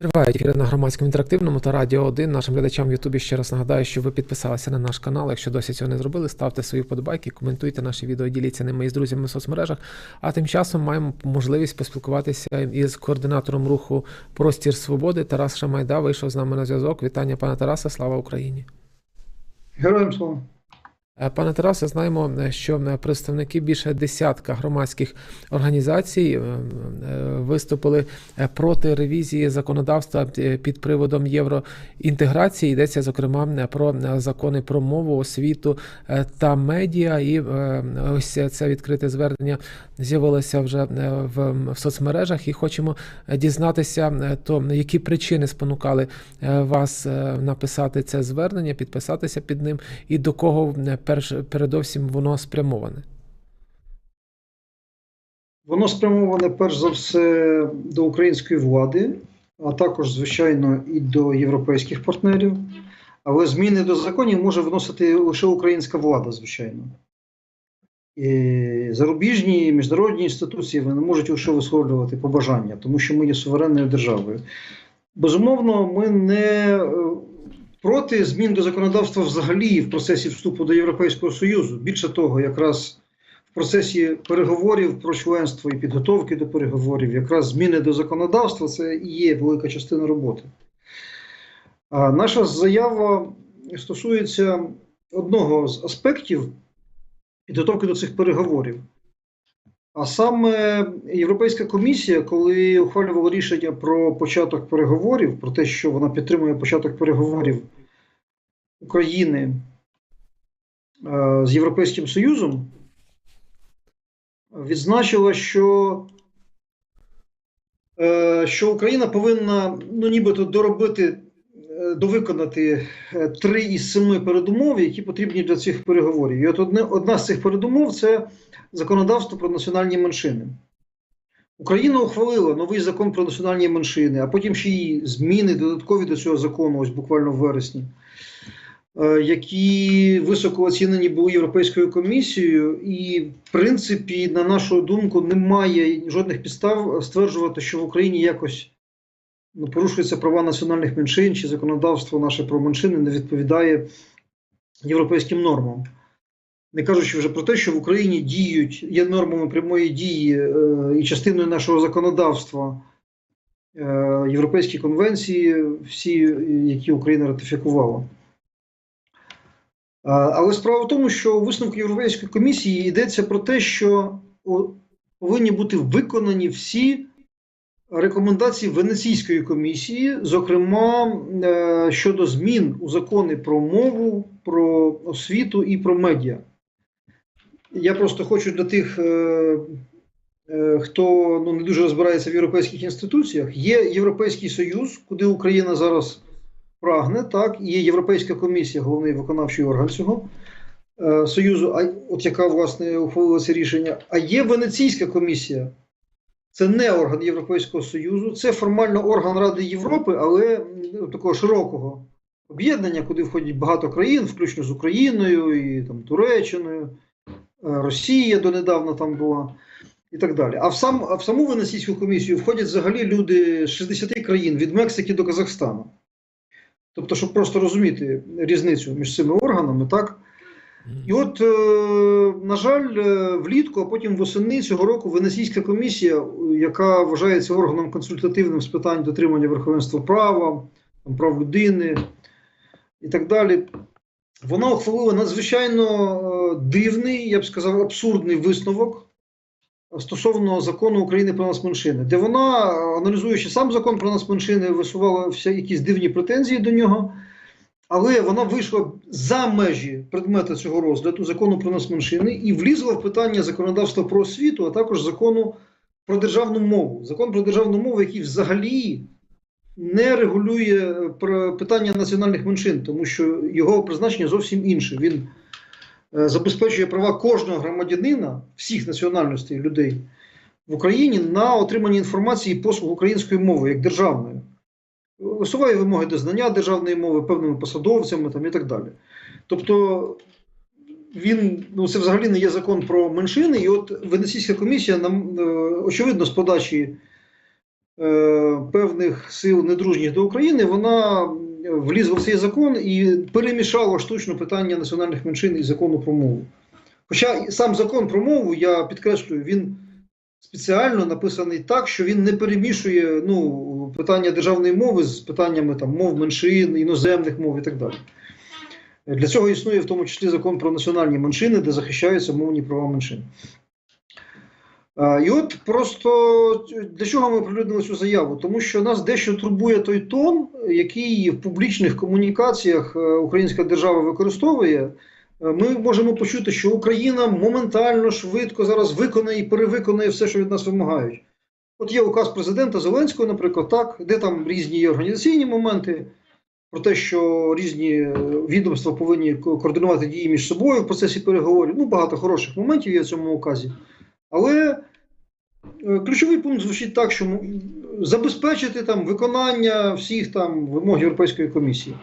Тривають ефіри на громадському інтерактивному та радіо 1. Нашим глядачам в Ютубі ще раз нагадаю, що ви підписалися на наш канал. Якщо досі цього не зробили, ставте свої вподобайки, коментуйте наші відео, діліться ними із друзями в соцмережах. А тим часом маємо можливість поспілкуватися із координатором руху Простір Свободи. Тарас Шамайда вийшов з нами на зв'язок. Вітання, пане Тарасе, слава Україні. Героям слава. Е, Пане Тарасе, знаємо, е, що е, представники більше десятка громадських організацій виступили проти ревізії законодавства під приводом євроінтеграції. Йдеться зокрема про закони про мову, освіту та медіа. І ось це відкрите звернення з'явилося вже в, соцмережах. І хочемо дізнатися, то які причини спонукали вас написати це звернення, підписатися під ним, і до кого перш передовсім воно спрямоване. Воно спрямоване перш за все до української влади, а також, звичайно, і до європейських партнерів. Але зміни до законів може вносити лише українська влада, звичайно. І зарубіжні міжнародні інституції вони можуть лише висловлювати побажання, тому що ми є суверенною державою. Безумовно, ми не проти змін до законодавства взагалі в процесі вступу до Європейського Союзу. Більше того, якраз в процесі переговорів про членство і підготовки до переговорів, якраз зміни до законодавства це і є велика частина роботи. А наша заява стосується одного з аспектів підготовки до цих переговорів. А саме Європейська комісія, коли ухвалювала рішення про початок переговорів, про те, що вона підтримує початок переговорів України е, з Європейським Союзом, відзначила, що, е, що Україна повинна ну, нібито доробити, довиконати е, три із семи передумов, які потрібні для цих переговорів. І от одне, одна з цих передумов це законодавство про національні меншини. Україна ухвалила новий закон про національні меншини, а потім ще й зміни додаткові до цього закону, ось буквально в вересні, е, які високо оцінені були Європейською комісією, і, в принципі, на нашу думку, немає жодних підстав стверджувати, що в Україні якось ну, порушуються права національних меншин чи законодавство наше про меншини не відповідає європейським нормам. Не кажучи вже про те, що в Україні діють, є нормами прямої дії е, і частиною нашого законодавства е, Європейські конвенції, всі, які Україна ратифікувала. А, Але справа в тому, що у висновку Європейської комісії йдеться про те, що повинні бути виконані всі рекомендації Венеційської комісії, зокрема е, щодо змін у закони про мову, про освіту і про медіа. Я просто хочу для тих, е, е, хто ну, не дуже розбирається в європейських інституціях. Є Європейський Союз, куди Україна зараз прагне, так, і є Європейська комісія, головний виконавчий орган цього Союзу, от яка власне ухвалила це рішення. А є Венеційська комісія. Це не орган Європейського Союзу, це формально орган Ради Європи, але ну, такого широкого об'єднання, куди входять багато країн, включно з Україною і там, Туреччиною. Росія донедавна там була і так далі. А в сам а в саму Венеційську комісію входять взагалі люди з 60 країн від Мексики до Казахстану. Тобто, щоб просто розуміти різницю між цими органами, так? І от, е, на жаль, е, влітку, а потім восени цього року Венеційська комісія, яка вважається органом консультативним з питань дотримання верховенства права, прав людини і так далі, вона ухвалила надзвичайно е, дивний, я б сказав, абсурдний висновок стосовно закону України про нацменшини, де вона, аналізуючи сам закон про нацменшини, висувала всі якісь дивні претензії до нього, але вона вийшла за межі предмета цього розгляду закону про нацменшини і влізла в питання законодавства про освіту, а також закону про державну мову. Закон про державну мову, який взагалі не регулює питання національних меншин, тому що його призначення зовсім інше. Він е, забезпечує права кожного громадянина, всіх національностей людей в Україні на отримання інформації і послуг української мови як державної. Висуває вимоги до знання державної мови певними посадовцями там, і так далі. Тобто він ну це взагалі не є закон про меншини, і от Венеційська комісія нам е, очевидно з подачі е, певних сил недружніх до України, вона влізла в цей закон і перемішала штучно питання національних меншин і закону про мову. Хоча сам закон про мову, я підкреслюю, він спеціально написаний так, що він не перемішує ну, питання державної мови з питаннями там, мов меншин, іноземних мов і так далі. Для цього існує в тому числі закон про національні меншини, де захищаються мовні права меншин. І от просто для чого ми оприлюднили цю заяву? Тому що нас дещо турбує той тон, який в публічних комунікаціях е, українська держава використовує. Е, Ми можемо почути, що Україна моментально, швидко зараз виконає і перевиконає все, що від нас вимагають. От є указ президента Зеленського, наприклад, так, де там різні організаційні моменти про те, що різні е, відомства повинні координувати дії між собою в процесі переговорів. Ну, багато хороших моментів є в цьому указі. Але е, ключовий пункт звучить так, що забезпечити там виконання всіх там вимог Європейської комісії.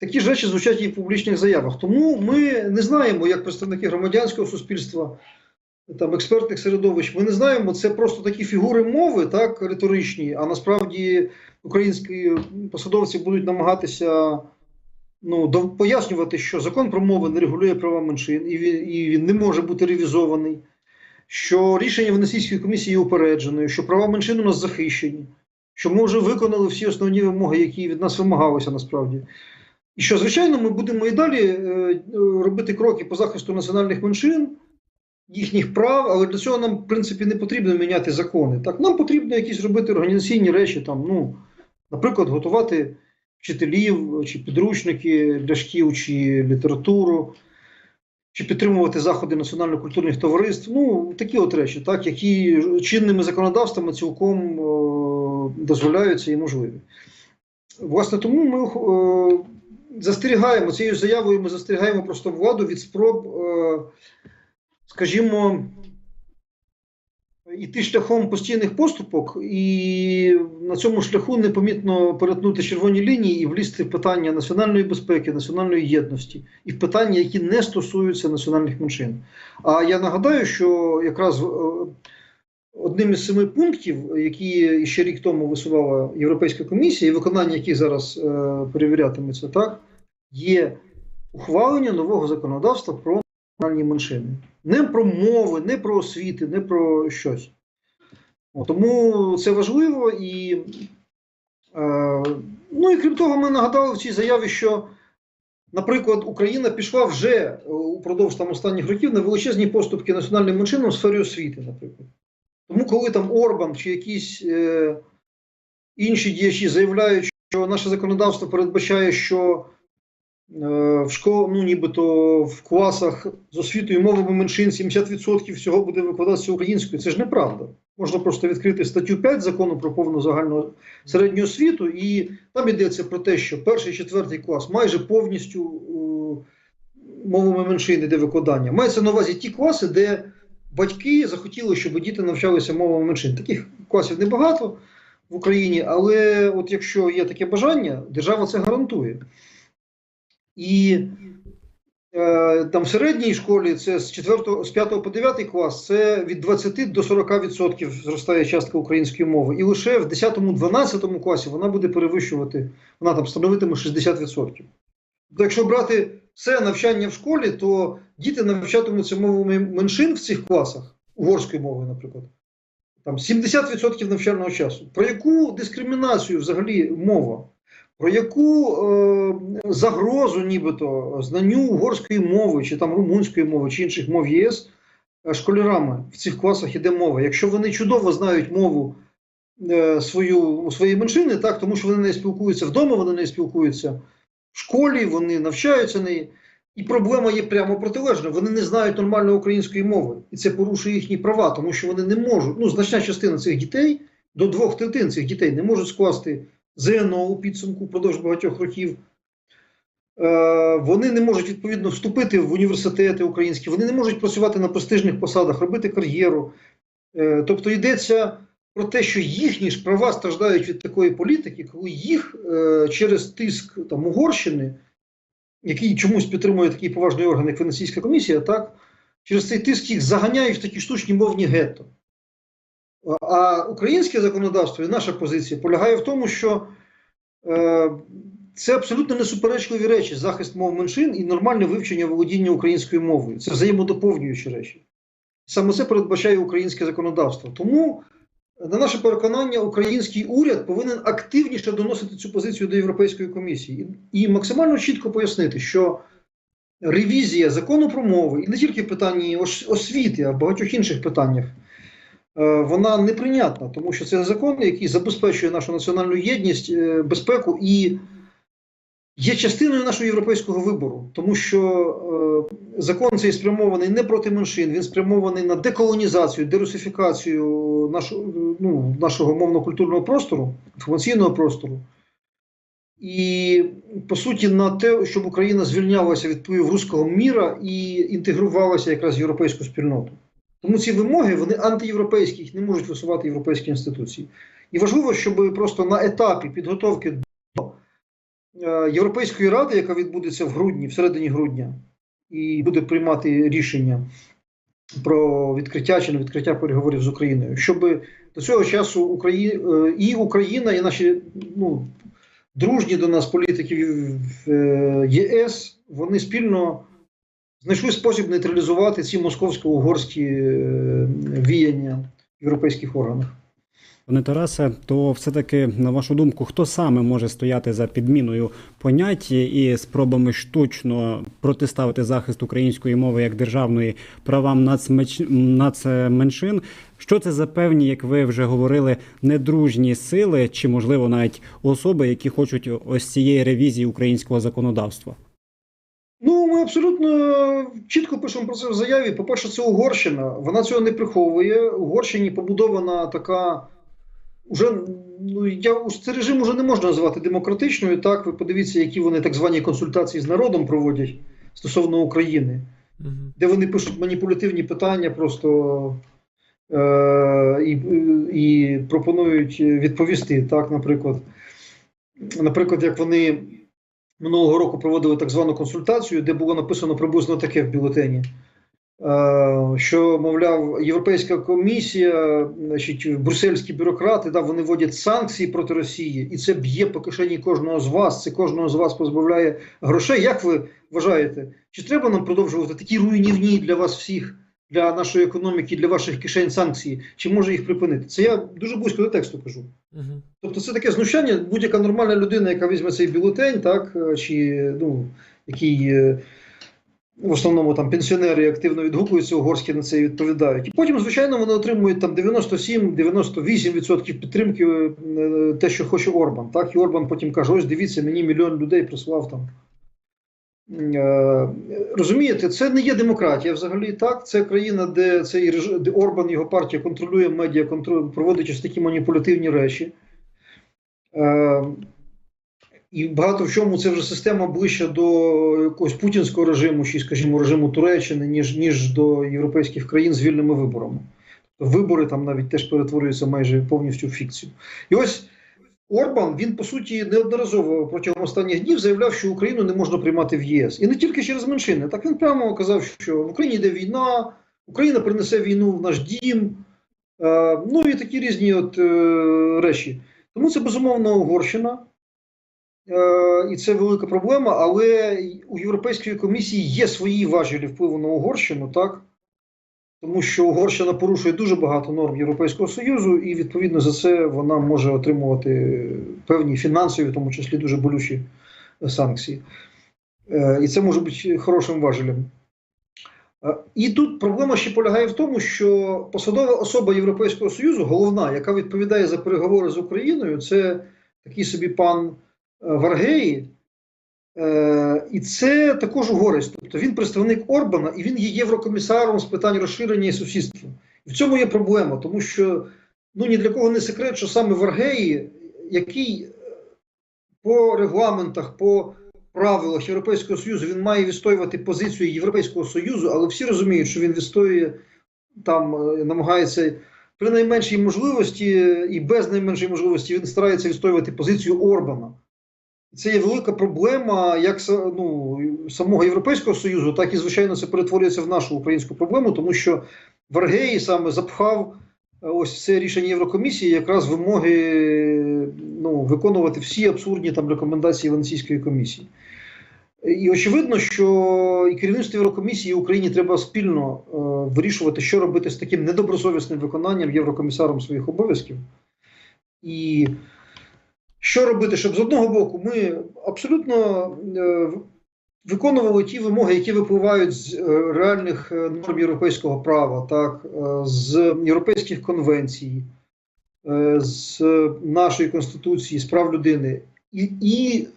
Такі ж речі звучать і в публічних заявах. Тому ми не знаємо, як представники громадянського суспільства, там експертних середовищ, ми не знаємо, це просто такі фігури мови, так, риторичні, а насправді українські посадовці будуть намагатися ну, пояснювати, що закон про мови не регулює права меншин, і він, і він не може бути ревізований, що рішення Венеційської комісії є упередженою, що права меншин у нас захищені, що ми вже виконали всі основні вимоги, які від нас вимагалися насправді. І що, звичайно, ми будемо і далі е, е, робити кроки по захисту національних меншин, їхніх прав, але для цього нам, в принципі, не потрібно міняти закони. Так, нам потрібно якісь робити організаційні речі, там, ну, наприклад, готувати вчителів чи підручники для шкіл, чи літературу, чи підтримувати заходи національно-культурних товариств. Ну, такі от речі, так, які чинними законодавствами цілком е, дозволяються і можливі. Власне, тому ми е, застерігаємо цією заявою, ми застерігаємо просто владу від спроб, е, скажімо, іти шляхом постійних поступок і на цьому шляху непомітно перетнути червоні лінії і влізти в питання національної безпеки, національної єдності і в питання, які не стосуються національних меншин. А я нагадаю, що якраз е, одним із семи пунктів, які ще рік тому висувала Європейська комісія, і виконання яких зараз е, перевірятиметься, так, є ухвалення нового законодавства про національні меншини. Не про мови, не про освіти, не про щось. Тому це важливо і. Е, ну і крім того, ми нагадали в цій заяві, що, наприклад, Україна пішла вже е, упродовж там останніх років на величезні поступки національним меншинам в сфері освіти, наприклад. Тому, коли там Орбан чи якісь е, інші діячі заявляють, що наше законодавство передбачає, що в школ, ну, нібито в класах з освітою мовами меншин 70% всього буде викладатися українською, це ж неправда. Можна просто відкрити статтю 5 закону про повну загальну середню освіту, і там йдеться про те, що перший четвертий клас майже повністю е, мовами меншин йде викладання. Мається на увазі ті класи, де батьки захотіли, щоб діти навчалися мовами меншин. Таких класів небагато в Україні, але от якщо є таке бажання, держава це гарантує. І е, там в середній школі це з 4, з 5 по 9 клас це від 20 до 40% зростає частка української мови. І лише в 10-12 класі вона буде перевищувати, вона там становитиме 60%. Тобто, якщо брати все навчання в школі, то діти навчатимуться мовами меншин в цих класах, угорської мови, наприклад. Там 70% навчального часу. Про яку дискримінацію взагалі мова? Про яку е, загрозу, нібито знанню угорської мови, чи там румунської мови, чи інших мов ЄС е, школярами в цих класах іде мова? Якщо вони чудово знають мову е, свою, своєї меншини, так, тому що вони не спілкуються вдома, вони не спілкуються в школі, вони навчаються неї. І проблема є прямо протилежна. Вони не знають нормальної української мови, і це порушує їхні права, тому що вони не можуть. Ну, значна частина цих дітей до двох третин цих дітей не можуть скласти ЗНО у підсумку впродовж багатьох років. Е, вони не можуть відповідно вступити в університети українські, вони не можуть працювати на престижних посадах, робити кар'єру. Е, тобто йдеться про те, що їхні ж права страждають від такої політики, коли їх е, через тиск там, Угорщини який чомусь підтримує такий поважний орган, як Венеційська комісія, так через цей тиск їх заганяють в такі штучні мовні гетто. А українське законодавство і наша позиція полягає в тому, що е, це абсолютно несуперечливі речі: захист мов меншин і нормальне вивчення володіння українською мовою. Це взаємодоповнюючі речі. Саме це передбачає українське законодавство. Тому, на наше переконання, український уряд повинен активніше доносити цю позицію до Європейської комісії і, максимально чітко пояснити, що ревізія закону про мови, і не тільки в питанні освіти, а в багатьох інших питаннях, вона неприйнятна, тому що це закон, який забезпечує нашу національну єдність, е, безпеку і є частиною нашого європейського вибору, тому що е, закон цей спрямований не проти меншин, він спрямований на деколонізацію, дерусифікацію нашого, ну, нашого мовно-культурного простору, інформаційного простору. І по суті на те, щоб Україна звільнялася від впливів руського міра і інтегрувалася якраз в європейську спільноту. Тому ці вимоги вони антиєвропейські, їх не можуть висувати європейські інституції. І важливо, щоб просто на етапі підготовки до е, Європейської ради, яка відбудеться в грудні, в середині грудня, і буде приймати рішення про відкриття чи не відкриття переговорів з Україною, щоб до цього часу Украї... е, і Україна, і наші ну, дружні до нас політики в е, ЄС, вони спільно знайшли спосіб нейтралізувати ці московсько-угорські е, віяння в європейських органах. Пане Тарасе, то все-таки, на вашу думку, хто саме може стояти за підміною понять і спробами штучно протиставити захист української мови як державної правам нацменшин? Що це за певні, як ви вже говорили, недружні сили, чи можливо навіть особи, які хочуть ось цієї ревізії українського законодавства? Ми абсолютно чітко пишемо про це в заяві. По-перше, це Угорщина. Вона цього не приховує. Угорщині побудована така. Уже ну я це режим уже не можна назвати демократичною. Так, ви подивіться, які вони так звані консультації з народом проводять стосовно України, Мгм. де вони пишуть маніпулятивні питання, просто е, і, і пропонують відповісти. Так, наприклад, наприклад, як вони минулого року проводили так звану консультацію, де було написано приблизно таке в бюлетені. е, Що, мовляв, Європейська комісія, значить, брюссельські бюрократи, да, вони вводять санкції проти Росії, і це б'є по кишені кожного з вас. Це кожного з вас позбавляє грошей. Як ви вважаєте, чи треба нам продовжувати такі руйнівні для вас всіх, для нашої економіки, для ваших кишень санкції? Чи може їх припинити? Це я дуже близько до тексту кажу. Мгм. Тобто це таке знущання, будь-яка нормальна людина, яка візьме цей бюлетень, так, е, чи ну, який е, в основному там пенсіонери активно відгукуються угорські на це відповідають. І потім, звичайно, вони отримують там 97-98% підтримки е, те, що хоче Орбан. Так, і Орбан потім каже: ось дивіться, мені мільйон людей прислав там. Е, Розумієте, це не є демократія взагалі. Так, це країна, де цей де Орбан його партія контролює медіа, контролює, проводить такі маніпулятивні речі. Е, і багато в чому це вже система ближче до якогось путінського режиму, чи, скажімо, режиму Туреччини, ніж, ніж до європейських країн з вільними виборами. Вибори там навіть теж перетворюються майже повністю в фікцію. І ось Орбан він по суті неодноразово протягом останніх днів заявляв, що Україну не можна приймати в єС. І не тільки через меншини. Так він прямо казав, що в Україні йде війна, Україна принесе війну в наш дім. Е, ну і такі різні от е, речі. Тому це безумовно Угорщина. Е, і це велика проблема, але у Європейської комісії є свої важелі впливу на Угорщину, так? Тому що Угорщина порушує дуже багато норм Європейського Союзу, і відповідно за це вона може отримувати певні фінансові, в тому числі дуже болючі е, санкції. Е, І це може бути хорошим важелем. Е, І тут проблема ще полягає в тому, що посадова особа Європейського Союзу, головна, яка відповідає за переговори з Україною, це такий собі пан Варгеї. Е, і це також угорець. Тобто він представник Орбана і він є єврокомісаром з питань розширення і сусідства. В цьому є проблема, тому що ну ні для кого не секрет, що саме Варгеї, який е, по регламентах, по правилах Європейського Союзу він має відстоювати позицію Європейського Союзу, але всі розуміють, що він відстоює там, е, намагається при найменшій можливості і без найменшої можливості він старається відстоювати позицію Орбана. Це є велика проблема як ну, самого Європейського Союзу, так і, звичайно, це перетворюється в нашу українську проблему, тому що Варгеї саме запхав ось це рішення Єврокомісії, якраз вимоги ну, виконувати всі абсурдні там рекомендації Венеційської комісії. І очевидно, що і керівництво Єврокомісії і Україні треба спільно е, вирішувати, що робити з таким недобросовісним виконанням Єврокомісаром своїх обов'язків. І що робити, щоб з одного боку ми абсолютно е, виконували ті вимоги, які випливають з е, реальних е, норм європейського права, так, з європейських конвенцій, з нашої конституції, з прав людини, і, і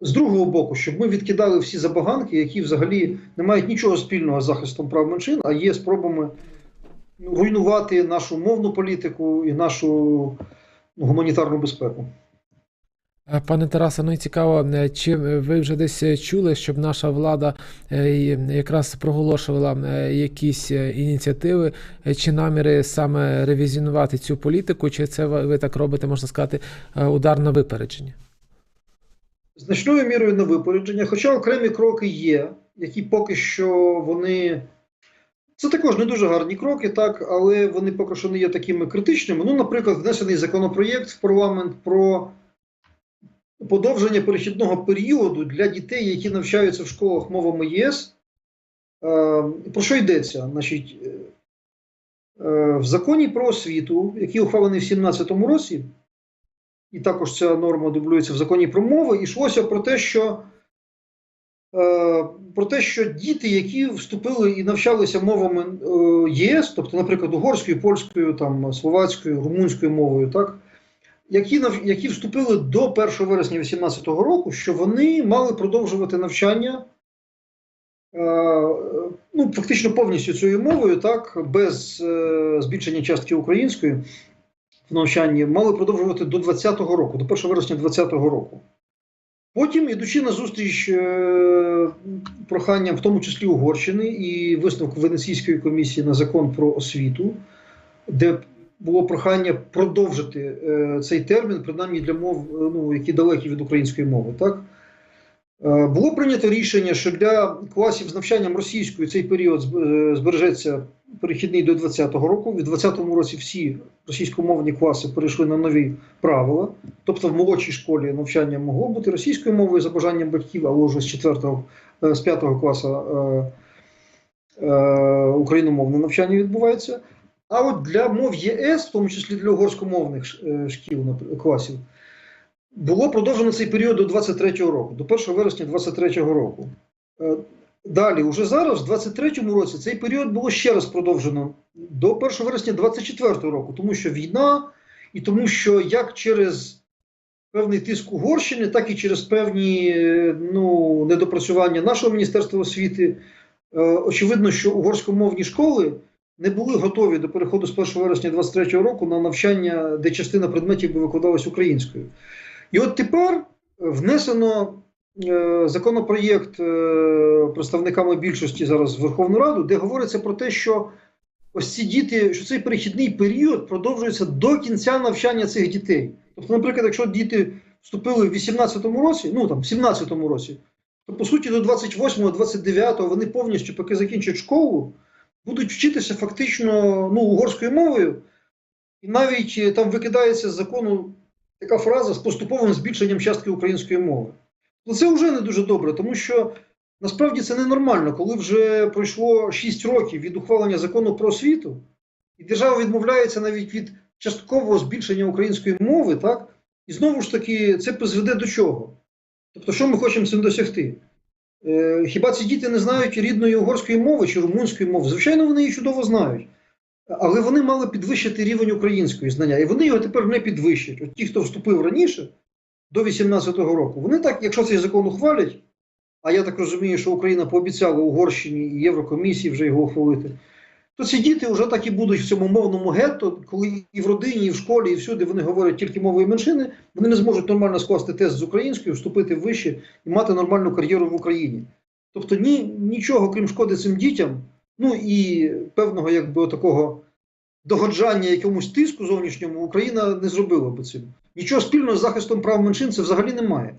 з другого боку, щоб ми відкидали всі забаганки, які взагалі не мають нічого спільного з захистом прав меншин, а є спробами ну, руйнувати нашу мовну політику і нашу ну, гуманітарну безпеку. Е, Пане Тарасе, ну і цікаво, е, чи ви вже десь е, чули, щоб наша влада е, якраз проголошувала е, якісь е, ініціативи е, чи наміри саме ревізіонувати цю політику, чи це ви так робите, можна сказати, е, удар на випередження? Значною мірою на випередження, хоча окремі кроки є, які поки що вони. Це також не дуже гарні кроки, так, але вони поки що не є такими критичними. Ну, наприклад, внесений законопроєкт в парламент про подовження перехідного періоду для дітей, які навчаються в школах мовами ЄС. Е, Про що йдеться? Значить, е, е, в законі про освіту, який ухвалений в 2017 році, і також ця норма дублюється в законі про мови, йшлося про те, що про те, що діти, які вступили і навчалися мовами ЄС, тобто, наприклад, угорською, польською, там, словацькою, румунською мовою, так, які, які вступили до 1 вересня 2018 року, що вони мали продовжувати навчання е, ну, фактично повністю цією мовою, так, без е, збільшення частки української в навчанні, мали продовжувати до 2020 року, до 1 вересня 2020 року. Потім, ідучи на зустріч е, проханням, в тому числі Угорщини, і висновку Венеційської комісії на закон про освіту, де було прохання продовжити е, цей термін, принаймні для мов, е, ну, які далекі від української мови. Так? Е, Було прийнято рішення, що для класів з навчанням російською цей період е, збережеться перехідний до 2020 року. В 2020 році всі російськомовні класи перейшли на нові правила. Тобто в молодшій школі навчання могло бути російською мовою за бажанням батьків, але вже з 4, е, з 5 класу е, україномовне навчання відбувається. А от для мов ЄС, в тому числі для угорськомовних е, шкіл класів, було продовжено цей період до 23-го року, до 1 вересня 23-го року. Е, Далі, уже зараз, в 23-му році, цей період було ще раз продовжено до 1 вересня 24-го року, тому що війна, і тому що як через певний тиск Угорщини, так і через певні е, ну, недопрацювання нашого Міністерства освіти, очевидно, що угорськомовні школи не були готові до переходу з 1 вересня 23-го року на навчання, де частина предметів би викладалась українською. І от тепер внесено е, законопроєкт е, представниками більшості зараз в Верховну Раду, де говориться про те, що ось ці діти, що цей перехідний період продовжується до кінця навчання цих дітей. Тобто, наприклад, якщо діти вступили в 18-му році, ну там в 17-му році, то по суті до 28-го, 29-го вони повністю, поки закінчать школу, будуть вчитися фактично ну, угорською мовою, і навіть е, там викидається з закону така фраза з поступовим збільшенням частки української мови. Ну це вже не дуже добре, тому що насправді це ненормально, коли вже пройшло 6 років від ухвалення закону про освіту, і держава відмовляється навіть від часткового збільшення української мови, так? І знову ж таки, це призведе до чого? Тобто, що ми хочемо цим досягти? Е, хіба ці діти не знають рідної угорської мови чи румунської мови? Звичайно, вони її чудово знають. Але вони мали підвищити рівень української знання, і вони його тепер не підвищать. От ті, хто вступив раніше, до 18-го року, вони так, якщо цей закон ухвалять, а я так розумію, що Україна пообіцяла Угорщині і Єврокомісії вже його ухвалити, то ці діти вже так і будуть в цьому мовному гетто, коли і в родині, і в школі, і всюди вони говорять тільки мовою меншини, вони не зможуть нормально скласти тест з українською, вступити в вище і мати нормальну кар'єру в Україні. Тобто ні, нічого, крім шкоди цим дітям, ну і певного якби такого догоджання якомусь тиску зовнішньому Україна не зробила би цим. Нічого спільного з захистом прав меншин це взагалі немає.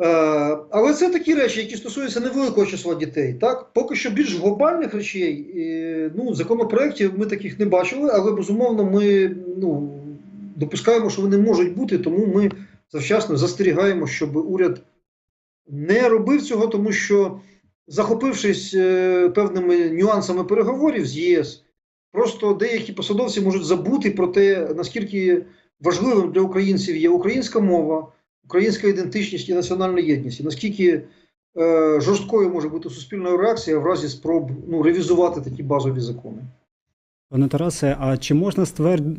Е, але це такі речі, які стосуються невеликого числа дітей. Так? Поки що більш глобальних речей, е, ну, законопроєктів ми таких не бачили, але безумовно ми ну, допускаємо, що вони можуть бути, тому ми завчасно застерігаємо, щоб уряд не робив цього, тому що, захопившись е, певними нюансами переговорів з ЄС, просто деякі посадовці можуть забути про те, наскільки важливим для українців є українська мова, українська ідентичність і національна єдність, і наскільки е, жорсткою може бути суспільна реакція в разі спроб ну, ревізувати такі базові закони. Пане Тарасе, а чи можна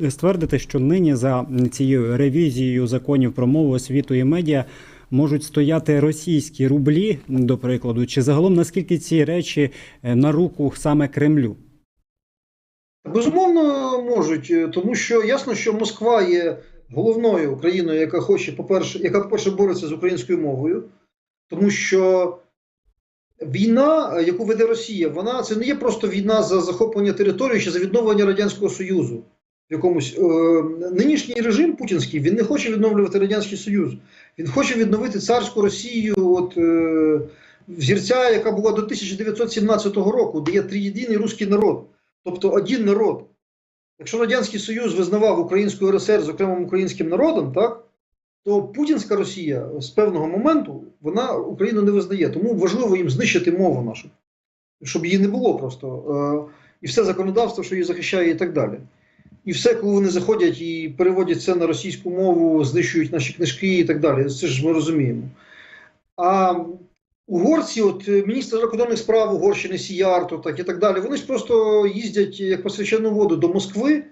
ствердити, що нині за цією ревізією законів про мову, освіту і медіа можуть стояти російські рублі, до прикладу, чи загалом наскільки ці речі е, на руку саме Кремлю? Безумовно, можуть, е, тому що ясно, що Москва є головною країною, яка хоче, по-перше, яка, по-перше, бореться з українською мовою, тому що війна, е, яку веде Росія, вона це не є просто війна за захоплення території чи за відновлення Радянського Союзу. В якомусь е, нинішній режим путінський він не хоче відновлювати Радянський Союз. Він хоче відновити царську Росію, от е, взірця, яка була до 1917 року, де є триєдиний руський народ, тобто один народ. Якщо Радянський Союз визнавав Українську РСР з окремим українським народом, так, то Путінська Росія з певного моменту вона Україну не визнає. Тому важливо їм знищити мову нашу, щоб її не було просто. Е, і все законодавство, що її захищає, і так далі. І все, коли вони заходять і переводять це на російську мову, знищують наші книжки і так далі. Це ж ми розуміємо. А угорці, от е, міністр закордонних справ Угорщини Сіярто, так і так далі, вони ж просто їздять як по воду до Москви,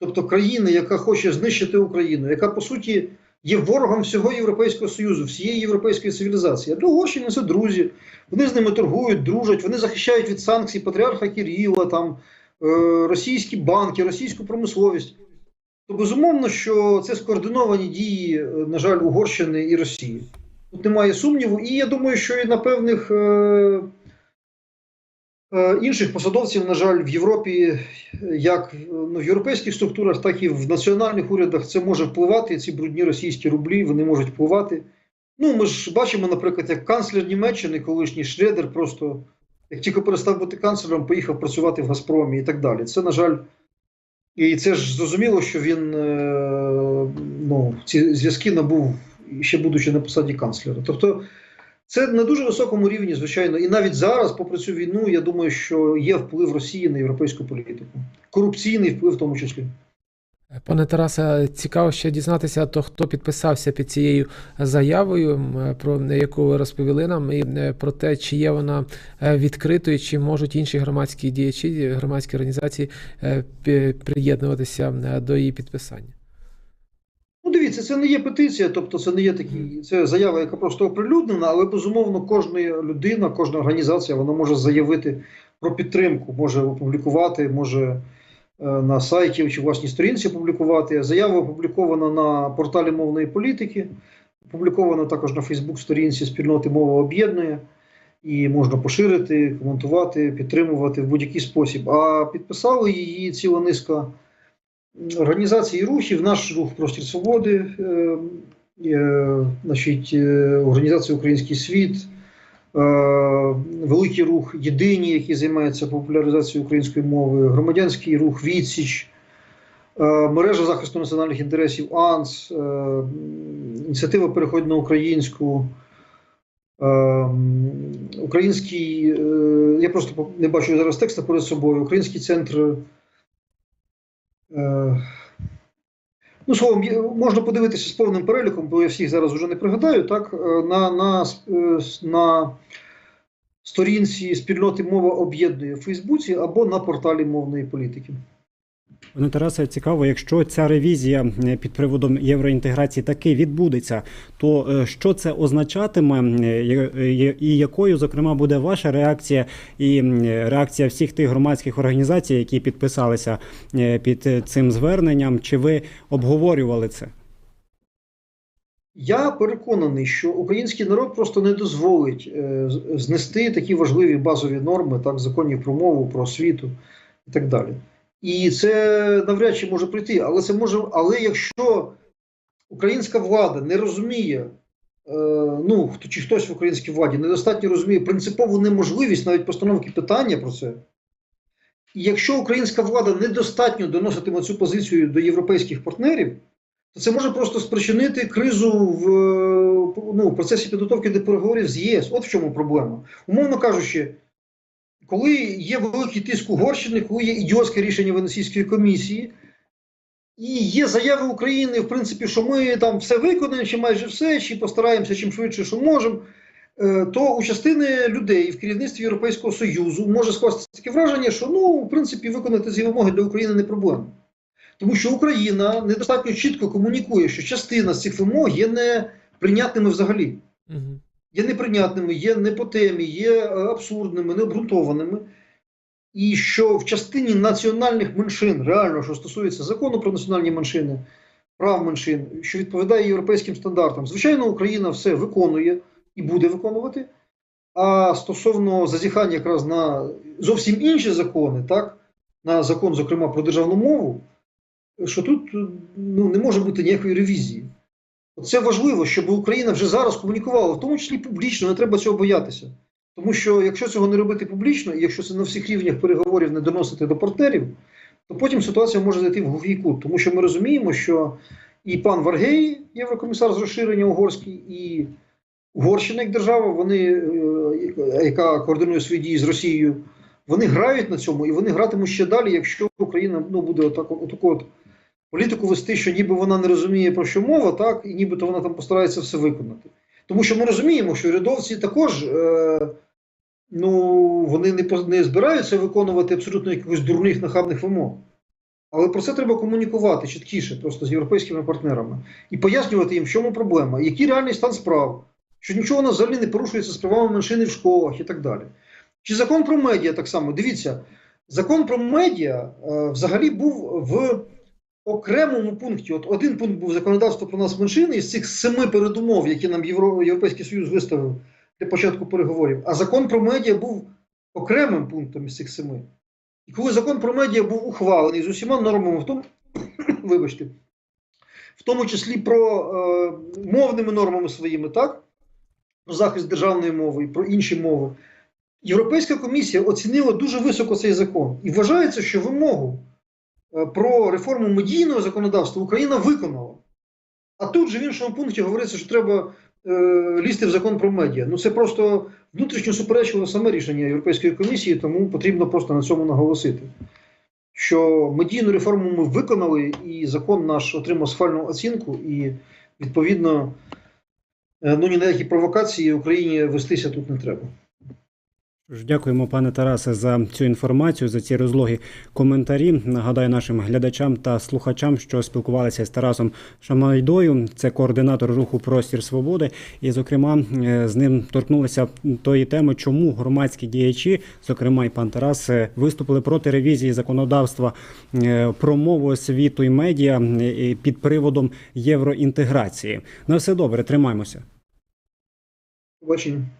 тобто країни, яка хоче знищити Україну, яка по суті є ворогом всього Європейського Союзу, всієї європейської цивілізації. А для Угорщини це друзі. Вони з ними торгують, дружать, вони захищають від санкцій патріарха Кирила, там, е, російські банки, російську промисловість. То безумовно, що це скоординовані дії, е, на жаль, Угорщини і Росії. Тут немає сумніву. І я думаю, що і на певних е, е, інших посадовців, на жаль, в Європі, як ну, в європейських структурах, так і в національних урядах це може впливати. Ці брудні російські рублі вони можуть впливати. Ну, ми ж бачимо, наприклад, як канцлер Німеччини, колишній Шредер, просто як тільки перестав бути канцлером, поїхав працювати в Газпромі і так далі. Це, на жаль, і це ж зрозуміло, що він е, ну, ці зв'язки набув ще будучи на посаді канцлера. Тобто це на дуже високому рівні, звичайно, і навіть зараз, попри цю війну, я думаю, що є вплив Росії на європейську політику, корупційний вплив в тому числі. Пане Тарасе, цікаво ще дізнатися, то хто підписався під цією заявою, про яку ви розповіли нам, і е, про те, чи є вона е, відкритою, чи можуть інші громадські діячі, громадські організації е, приєднуватися до її підписання. Дивіться, це не є петиція, тобто це не є такі, це заява, яка просто оприлюднена, але безумовно кожна людина, кожна організація вона може заявити про підтримку, може опублікувати, може е, на сайті чи власній сторінці опублікувати. Заява опублікована на порталі мовної політики, опублікована також на Фейсбук-сторінці спільноти мова об'єднує. І можна поширити, коментувати, підтримувати в будь-який спосіб. А підписали її ціла низка організацій і рухів, наш рух Простір Свободи, е, е, значить, е, Організація Український світ, Великий рух Єдині, який займається популяризацією української мови, громадянський рух Відсіч, мережа захисту національних інтересів АНС, ініціатива Переходь на українську. Український, я просто не бачу зараз текста перед собою. Український центр Ну, словом, можна подивитися з повним переліком, бо я всіх зараз вже не пригадаю. Так, е, на, на, е, на сторінці спільноти мова об'єднує в Фейсбуці або на порталі мовної політики. Пане Тарасе, цікаво, якщо ця ревізія е, під приводом євроінтеграції таки відбудеться, то е, що це означатиме, е, і якою, зокрема, буде ваша реакція і реакція всіх тих громадських організацій, які підписалися під цим зверненням? Чи ви обговорювали це? Я переконаний, що український народ просто не дозволить знести такі важливі базові норми, так, законів про мову, про освіту і так далі. І це навряд чи може прийти, але це може. Але якщо українська влада не розуміє ну, хто чи хтось в українській владі недостатньо розуміє принципову неможливість навіть постановки питання про це. І якщо українська влада недостатньо доноситиме цю позицію до європейських партнерів, то це може просто спричинити кризу в, е, ну, в процесі підготовки до переговорів з ЄС. От в чому проблема. Умовно кажучи, коли є великий тиск Угорщини, коли є ідіотське рішення Венеційської комісії, і є заяви України, в принципі, що ми там все виконаємо, чи майже все, чи постараємося чим швидше, що можемо, е, то у частини людей в керівництві Європейського Союзу може скласти таке враження, що ну, в принципі, виконати ці вимоги для України не проблема. Тому що Україна недостатньо чітко комунікує, що частина з цих вимог є неприйнятними взагалі Угу. Є неприйнятними, є не по темі, є е, абсурдними, необґрунтованими. І що в частині національних меншин, реально, що стосується закону про національні меншини, прав меншин, що відповідає європейським стандартам, звичайно, Україна все виконує і буде виконувати. А стосовно зазіхання якраз на зовсім інші закони, так, на закон, зокрема, про державну мову, що тут ну, не може бути ніякої ревізії. Це важливо, щоб Україна вже зараз комунікувала, в тому числі публічно, не треба цього боятися. Тому що якщо цього не робити публічно, і якщо це на всіх рівнях переговорів не доносити до партнерів, то потім ситуація може зайти в глухий кут. Тому що ми розуміємо, що і пан Варгей, єврокомісар з розширення угорський, і Угорщина як держава, вони, е, яка координує свої дії з Росією, вони грають на цьому і вони гратимуть ще далі, якщо Україна ну, буде отак, отаку от політику вести, що ніби вона не розуміє про що мова, так, і нібито вона там постарається все виконати. Тому що ми розуміємо, що урядовці також е, ну, вони не, не збираються виконувати абсолютно якихось дурних нахабних вимог. Але про це треба комунікувати чіткіше просто з європейськими партнерами і пояснювати їм, в чому проблема, який реальний стан справ, що нічого нас взагалі не порушується з правами меншини в школах і так далі. Чи закон про медіа так само? Дивіться, закон про медіа е, взагалі був в окремому пункті. От один пункт був законодавство про нас меншини із цих семи передумов, які нам Євро, Європейський Союз виставив для початку переговорів. А закон про медіа був окремим пунктом із цих семи. І коли закон про медіа був ухвалений з усіма нормами, в тому, вибачте, в тому числі про е, мовними нормами своїми, так? Про захист державної мови і про інші мови. Європейська комісія оцінила дуже високо цей закон і вважається, що вимогу про реформу медійного законодавства Україна виконала. А тут же в іншому пункті говориться, що треба е, лізти в закон про медіа. Ну це просто внутрішньо суперечило саме рішення Європейської комісії, тому потрібно просто на цьому наголосити. Що медійну реформу ми виконали, і закон наш отримав сфальну оцінку, і відповідно е, ну ні на які провокації Україні вестися тут не треба. Дякуємо, пане Тарасе, за цю інформацію, за ці розлоги коментарі. Нагадаю нашим глядачам та слухачам, що спілкувалися з Тарасом Шамайдою. Це координатор руху Простір Свободи. І, зокрема, е, з ним торкнулися тої теми, чому громадські діячі, зокрема і пан Тарас, е, виступили проти ревізії законодавства е, про мову освіту і медіа під приводом євроінтеграції. На все добре, тримаймося. Побачення.